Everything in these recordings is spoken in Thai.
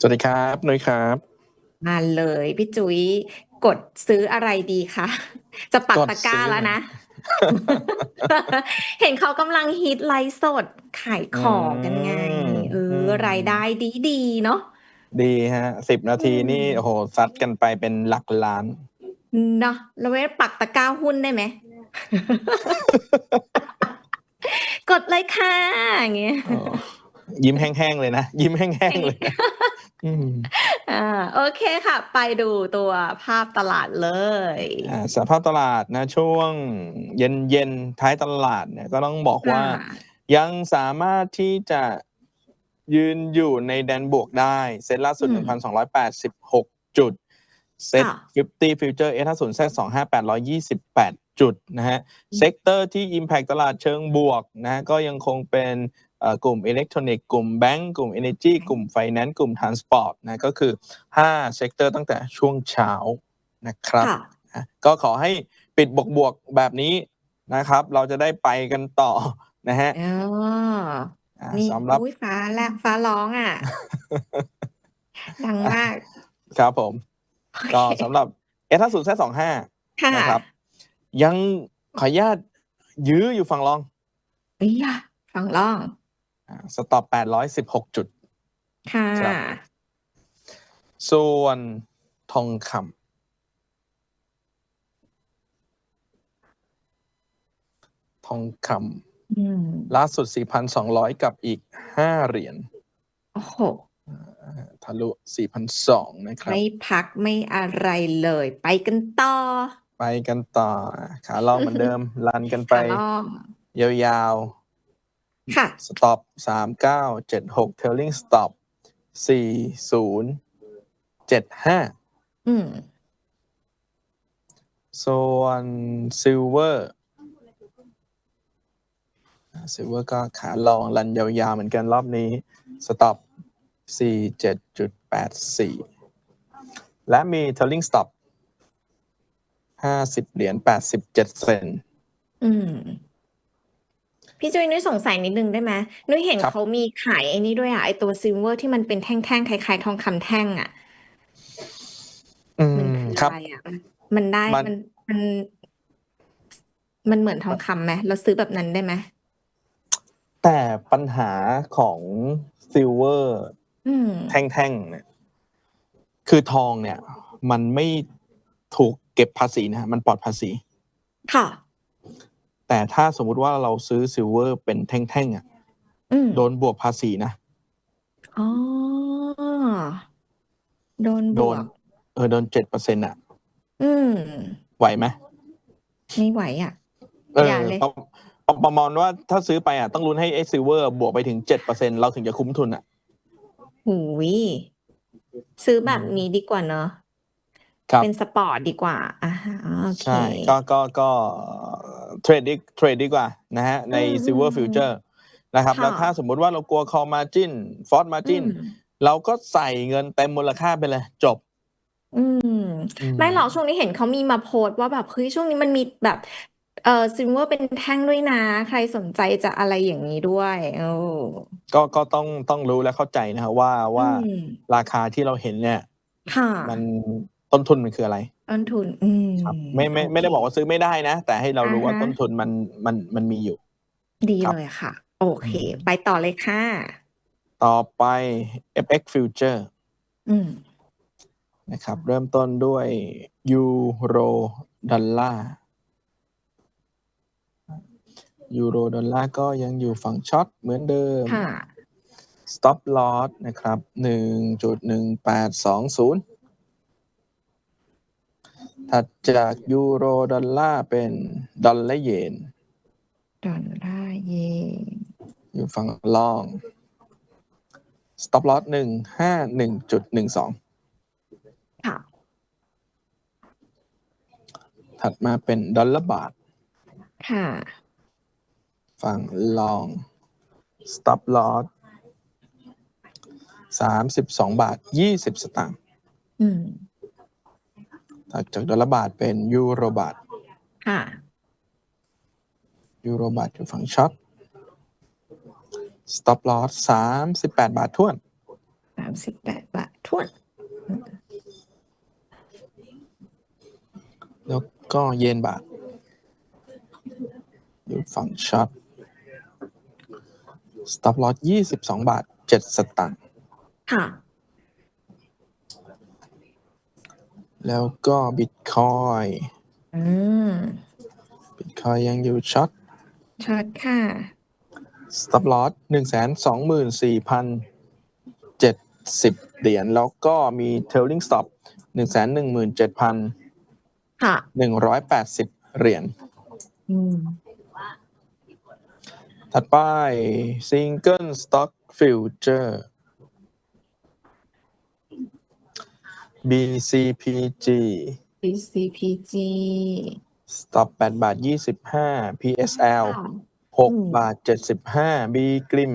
สวัสดีครับนุ้ยครับ มาเลยพี่จุ๋ยกดซื้ออะไรดีคะจะปักกดตะกร้าซื้อแล้วนะ เห็นเขากำลังฮิตไลฟ์สดขายของกันไงเออรายได้ดีดีๆเนาะดีฮะสิบนาทีอืมนี่โอ้โหซัดกันไปเป็นหลักล้านเนาะแล้วไม่ปักตะกร้าหุ้นได้ไหมกดเลยค่ะอย่างเงี้ยอ๋อยิ้มแห้งๆเลยนะ ยิ้มแห้งๆเลยนะ อืมอ่าโอเคค่ะ ไปดูตัวภาพตลาดเลย อ่า สภาพตลาดนะ ช่วงเย็นเย็นๆท้ายตลาดเนี่ย ก็ต้องบอกว่าค่ะยังสามารถที่จะยืนอยู่ในแดนบวกได้ เซ็ตล่าสุดอืม1,286 จุด เซ็ตค่ะ 50 Future S50 Z25 828 จุดนะฮะเซกเตอร์ที่ Impact ตลาดเชิงบวกนะก็ยังคงเป็นเอ่อ กลุ่มอิเล็กทรอนิกส์กลุ่มแบงก์กลุ่ม Energy กลุ่ม Finance กลุ่ม Transport นะก็คือ5เซกเตอร์ตั้งแต่ช่วงเช้านะครับค่ะนะก็ขอให้ปิดบวกบวกๆแบบนี้นะครับ เราจะได้ไปกันต่อนะฮะอ๋ออ่านี่สำหรับอุ้ยฟ้าแลบฟ้าร้องอะดังมาก ครับผมโอก็เคสำหรับ S50 Z25 ค่ะนะครับ ยังขออนุญาตยื้ออยู่ฝั่งรองเอ้ยอะฟังร้อง สต็อป816จุด ค่ะครับส่วนทองคำทองคอืมำล่าสุด 4,200 กับอีก 5 เหรียญ โอ้โหทะลุ 4,200 นะครับ ไม่พักไม่อะไรเลย ไปกันต่อ ไปกันต่อ ขาลองเหมือนเดิมรันกันไปขา ล่องยาวค่ะๆสต็อป3976 trailing stop 4075อืม ส่วนซิลเวอร์ซิลเวอร์ก็ขาลองรันยาวๆเหมือนกันรอบนี้สต็อป47.84 และมี trailing stop 50 เหรียญ 87 เซนต์อืม พี่จุ้ยนุ้ยสงสัยนิดนึงได้ไหมนุ้ยเห็นครับ เขามีขายไอ้นี้ด้วยอะไอตัวซิลเวอร์ที่มันเป็นแท่งๆคล้ายๆทองคำแท่งอะ อืมันมคือครับอะไรอะ มันได้มัน มันมันมันเหมือนทองคำไหมเราซื้อแบบนั้นได้ไหมแต่ปัญหาของซิลเวอร์อืม แท่งๆเนี่ยคือทองเนี่ย มันไม่ถูกเก็บภาษีนะฮะมันปลอดภาษี ค่ะ แต่ถ้าสมมุติว่าเราซื้อซิลเวอร์เป็นแท่งๆอะอืมโดนบวกภาษีนะอ๋อ โดนบโดวนก เออโดนเจ็ดเปอร์เซ็นต์อะ อืม ไหวไหมไม่ไหวอะ เอออย่าเลย ประประประมาณว่าถ้าซื้อไปอะต้องลุ้นให้ไอ้ซิลเวอร์บวกไปถึงเจ็ดเปอร์เซ็นเราถึงจะคุ้มทุนอะ หูยซื้อแบบนี้ดีกว่าเนอะ ครับ เป็นสปอร์ตดีกว่าอ่าฮะโอเค ใช่ ก็ก็ก็ เทรดดีเทรดดีกว่านะฮะในอืม Silver อืม Future นะครับค่ะแล้วถ้าสมมุติว่าเรากลัว call margin force อื margin มเราก็ใส่เงินเต็มมูลค่าไปเลยจบอืมอืม ไม่หรอกช่วงนี้เห็นเขามีมาโพสต์ว่าแบบเฮ้ยช่วงนี้มันมีแบบเออซิลเวอร์เป็นแท่งด้วยนะ ใครสนใจจะอะไรอย่างนี้ด้วยโอ้ก็ก็ต้องต้องรู้และเข้าใจนะครับว่าว่าอืมราคาที่เราเห็นเนี่ย ค่ะ มันต้นทุนมันคืออะไร ต้นทุน อืมไม่ไม่ไม่ได้บอกว่าซื้อไม่ได้นะ แต่ให้เรารู้ว่าต้นทุนมันมันมันมีอยู่ ดีเลยค่ะ โอเคไปต่อเลยค่ะ ต่อไป FX Future นะครับ เริ่มต้นด้วยยูโรดอลลาร์ยูโรดอลลาร์ก็ยังอยู่ฝั่งช็อตเหมือนเดิม ค่ะ Stop Loss นะครับหนึ่งจุดหนึ่งแปดสองศูนย์ ถัดจากยูโรดอลลาร์เป็นดอลลาร์เยน ดอลลาร์เยน อยู่ฝั่งล่าง stop loss หนึ่งห้าหนึ่งจุดหนึ่งสองค่ะ ถัดมาเป็นดอลลาร์บาท ค่ะ ฝั่งลอง stop loss สามสิบสองบาทยี่สิบสตางค์ อืมถัด จากดอลลาร์บาทเป็นยูโรบาทค่ะยูโรบาทอยู่ฝั่งช็อต stop loss สามสิบแปดบาทท้วนสามสิบแปดบาททวน แล้วก็เยนบาท อยู่ฝั่งช็อต stop loss ยี่สิบสองบาทเจ็ดสตางค์ค่ะ แล้วก็บิตคอยอืมบิตคอยยังอยู่ช็อตช็อตค่ะ stop loss หนึ่งแสนสองหมื่นสี่พันเจ็ดสิบเหรียญแล้วก็มี trailing stop หนึ่งแสนหนึ่งหมื่นเจ็ดพันค่ะหนึ่งร้อยแปดสิบเหรียญอืมถัดไป single stock future BCPG BCPG stop 8บาท25 PSL ค่ะ6อืมบาท75 B Glim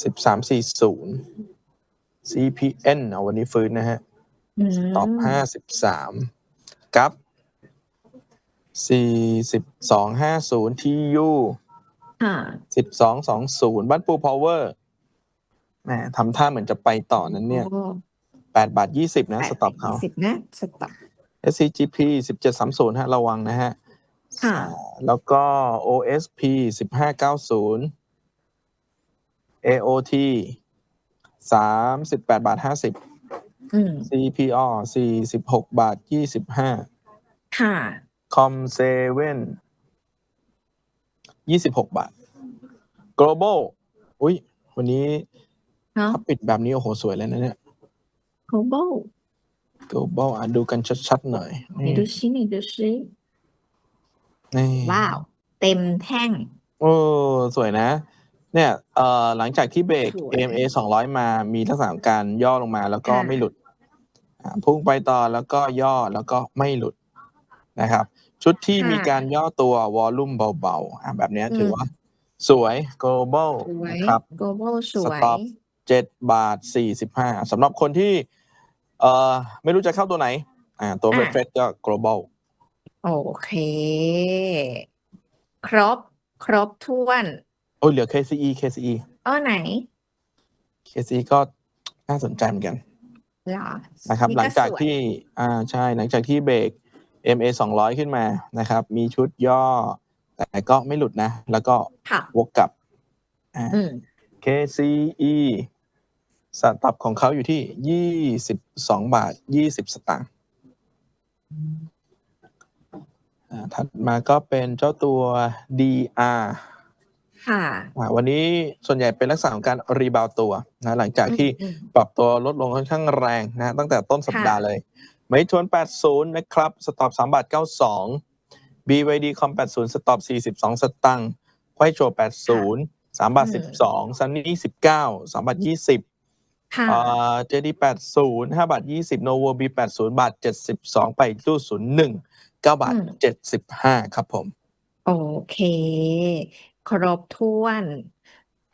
1340 CPN เอาวันนี้ฟื้นนะฮะอืม stop 53กับ4250 TU ค่ะ1220บ้านปูพาวเวอร์แหมทำท่าเหมือนจะไปต่อนั้นเนี่ยโอ้ 8 บาท 20 นะ สต็อปเขาสิบนะสต็อป SCGP 1730 ฮะ ระวังนะฮะ ค่ะ แล้วก็ OSP 1590 AOT 38 บาท 50 อืม CPO 46 บาท 25 ค่ะ Com 7 26บาท Global อุ้ย วันนี้เนาะถ้าปิดแบบนี้ โอ้โห สวยแล้วนะเนี่ย global Global อะดูกันชัดๆหน่อยไหนดูชิไหนดูชินี่ว้าว เต็มแท่ง โอ้สวยนะ เนี่ยเอ่อหลังจากที่เบรก สวย AMA 200 มามีลักษณะของการย่อลงมาแล้วก็ค่ะ ไม่หลุดอ่าพุ่งไปต่อแล้วก็ย่อแล้วก็ไม่หลุดนะครับ ชุดที่มีการย่อตัววอลลุ่มเบาๆอะแบบเนี้ยถือว่า สวย global สวย นะครับ global สวย Stop 7บาท45สำหรับคนที่ เอ่อไม่รู้จะเข้าตัวไหน อ่า ตัวอะเฟสก็ global โอเค ครบ ครบถ้วน โอ้ยเหลือ KCE KCE อ้อไหน KCE ก็น่าสนใจเหมือนกันเหรอนะครับนี่หลังจากสวยที่อ่าใช่หลังจากที่เบรก MA 200 ขึ้นมานะครับ มีชุดย่อ แต่ก็ไม่หลุดนะ แล้วก็ค่ะวกกลับอ่าอืม KCE สตับของเขาอยู่ที่22บาท20สตางค์อ่าถัดมาก็เป็นเจ้าตัว DR ค่ะอ่าวันนี้ส่วนใหญ่เป็นลักษณะของการรีบาวตัวนะหลังจากที่อืมปรับตัวลดลงค่อนข้างแรงนะตั้งแต่ต้นสัปดาห์เลยไม่ทวน 80 นะครับ สต็อป3บาท 92 BYD คอม80 สต็อป42 สตังค์ควายโจ80 3บาท 12ซันนี่19 3บาท 20 ค่ะอ่า JD 80 5บาท20 Novo B 80บาท72ไปตู้01 9บาท75ครับผม โอเค ครบถ้วน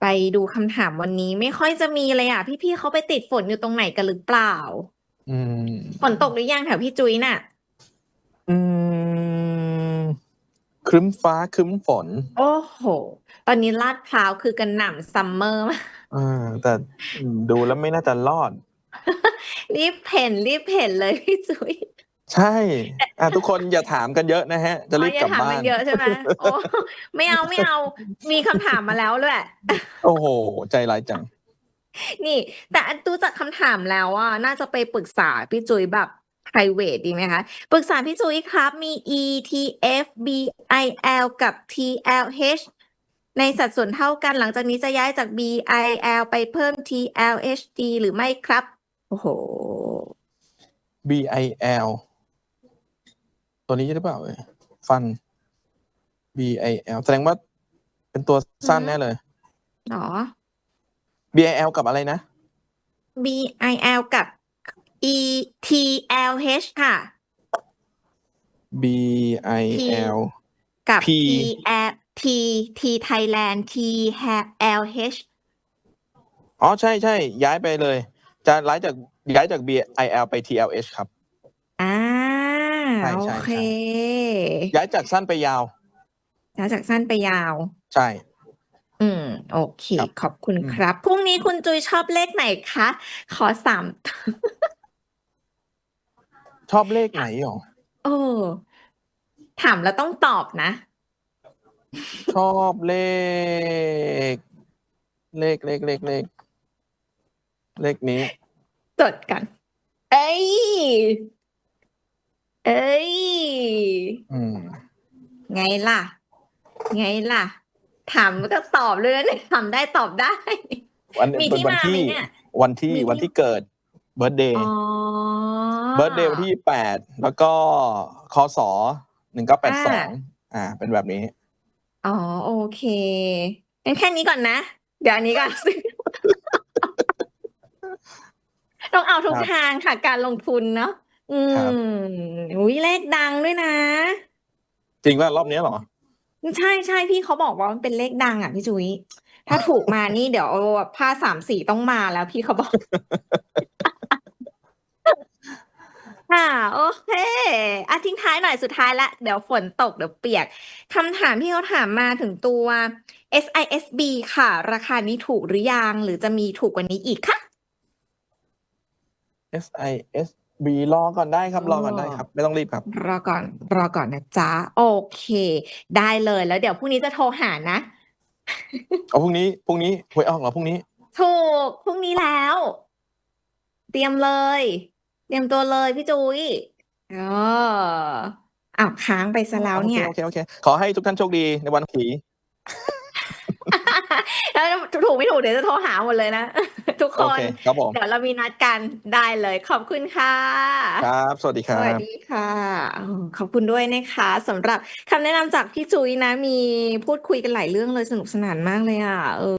ไปดูคำถามวันนี้ไม่ค่อยจะมีเลยอะ พี่ๆเขาไปติดฝนอยู่ตรงไหนกันหรือเปล่า อืม ฝนตกหรือยังแถวพี่จุ้ยน่ะ อืม ครึ้มฟ้าครึ้มฝน โอ้โห ตอนนี้ลาดพร้าวคือกระหน่ำซัมเมอร์มาก อ่าแต่ดูแล้วไม่น่าจะรอด รีบเพ่นรีบเพ่นเลยพี่จุ้ยใช่อะทุกคนอย่าถามกันเยอะนะฮะ จะรีบอ๋อกอย่าลับถามบ้ามันนเยอะใช่ไหมโอ้ไม่เอาไม่เอา มีคำถามมาแล้วด้วยโอ้โห ใจร้ายจัง นี่ แต่อันดูจากคำถามแล้วอะน่าจะไปปรึกษาพี่จุ้ยแบบ private ดีไหมคะ ปรึกษาพี่จุ้ยครับ มี ETF BIL กับ TLH ในสัดส่วนเท่ากันหลังจากนี้จะย้ายจาก BIL ไปเพิ่ม TLHD หรือไม่ครับ โอ้โห BIL ตัวนี้หรือเปล่าเอ่ยฟัน BIL แสดงว่าเป็นตัวสั้นอือฮึแน่เลย หรอ BIL กับอะไรนะ BIL กับ ETLH ค่ะ BIL กับ P TL T T Thailand TLH อ๋อใช่ใช่ย้ายไปเลย จะย้ายจากย้ายจาก BIL ไป TLH ครับ อ่าใช่โอใช่เค ใช่ ย้ายจากสั้นไปยาว แล้วจากสั้นไปยาว ใช่ อืม โอเค ครับขอบคุณอืม ครับ พรุ่งนี้คุณจุยชอบเลขไหนคะ ขอสาม ชอบเลขไหนหรอ เออ ถามแล้วต้องตอบนะ ชอบเลข เลขเลขเลขเลขเลขนี้ จดกัน เอ้ย เอ้ย อืม ไงล่ะ ไงล่ะ ถามก็ตอบเลยนะเนี่ยถามได้ตอบได้ วันมีที่วัมาไหมที่ เนี่ย วันที่มีที่ วันที่เกิดเบิร์ดเดย์อ๋อเบิร์ดเดย์วันที่แปดแล้วก็คศหนึ่งเก้าแปดสองอ่า เป็นแบบนี้ อ๋อ โอเค งั้นแค่นี้ก่อนนะ เดี๋ยวอันนี้ก่อน ต้องเอาทุกครับทางค่ะ การลงทุนเนาะ อืครับ มอุ้ยเลขดังด้วยนะ จริงว่ารอบนี้เหรอ ใช่ใช่พี่เขาบอกว่ามันเป็นเลขดังอะพี่จุ้ย ถ้าถูกมานี่เดี๋ยวแบบผ้าสามสีต้องมาแล้วพี่เขาบอก ค่ะ โอเค อะ ทิ้งท้ายหน่อยสุดท้ายละ เดี๋ยวฝนตก เดี๋ยวเปียกคำถามที่เขาถามมาถึงตัว SISB ค่ะ ราคานี้ถูกหรือยัง หรือจะมีถูกกว่านี้อีกคะ S I S B รอก่อนได้ครับอ๋อรอก่อนได้ครับ ไม่ต้องรีบครับ รอก่อน รอก่อนนะจ๊ะ โอเค ได้เลยแล้วเดี๋ยวพรุ่งนี้จะโทรหานะ เอาพรุ่งนี้พรุ่งนี้หวยออกเหรอพรุ่งนี้ ถูกพรุ่งนี้แล้ว เตรียมเลยเต รียมตัวเลยพี่จุ้ยเอออ้าวค้างไปซะแล้วเนี่ย โอเคโอเคโอเค ขอให้ทุกท่านโชคดีในวันผีแล้วถูกไม่ถูกเดี๋ยวจะโทรหาหมดเลยนะ ทุกคโอน เคครับผมเดี๋ยวเรามีนัดกันได้เลยขอบคุณค่ะ ครับ สวัสดีคสรัวัสบ ดีค่ะอืมขอบคุณด้วยนะคะสำหรับคำแนะนำจากพี่จุ้ยนะมีพูดคุยกันหลายเรื่องเลยสนุกสนานมากเลยอะเออ